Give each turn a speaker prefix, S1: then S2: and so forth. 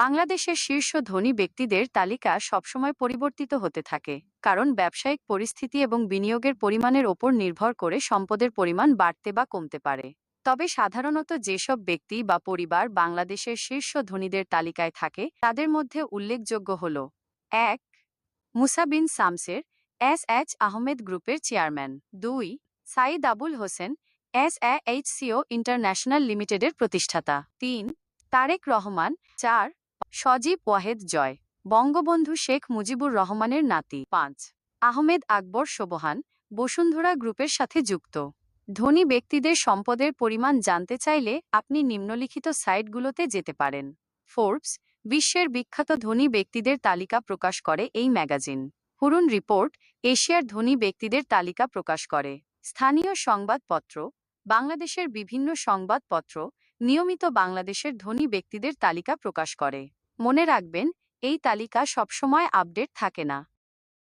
S1: বাংলাদেশের শীর্ষ ধনী ব্যক্তিদের তালিকা সবসময় পরিবর্তিত হতে থাকে, কারণ ব্যবসায়িক পরিস্থিতি এবং বিনিয়োগের পরিমাণের ওপর নির্ভর করে সম্পদের পরিমাণ বাড়তে বা কমতে পারে। তবে সাধারণত যেসব ব্যক্তি বা পরিবার বাংলাদেশের শীর্ষ ধনীদের তালিকায় থাকে, তাদের মধ্যে উল্লেখযোগ্য হল এক, মুসা বিন সামসের এস এইচ আহমেদ গ্রুপের চেয়ারম্যান, দুই, Sayed Abul Hossain S HCO international লিমিটেডের প্রতিষ্ঠাতা, তিন, তারেক রহমান, চার সজীব ওয়াহেদ জয়। বঙ্গবন্ধু শেখ মুজিবুর রহমানের নাতি। পাঁচ। আহমেদ আকবর সোবহান, বসুন্ধরা গ্রুপের সাথে যুক্ত। ধনী ব্যক্তিদের সম্পদের পরিমাণ জানতে চাইলে আপনি নিম্নলিখিত সাইটগুলোতে যেতে পারেন। ফোর্বস, বিশ্বের বিখ্যাত ধনী ব্যক্তিদের তালিকা প্রকাশ করে এই ম্যাগাজিন। হুরুন রিপোর্ট, এশিয়ার ধনী ব্যক্তিদের তালিকা প্রকাশ করে। স্থানীয় সংবাদপত্র, বাংলাদেশের বিভিন্ন সংবাদপত্র নিয়মিত বাংলাদেশের ধনী ব্যক্তিদের তালিকা প্রকাশ করে। মনে রাখবেন, এই তালিকা সবসময় আপডেট থাকে না।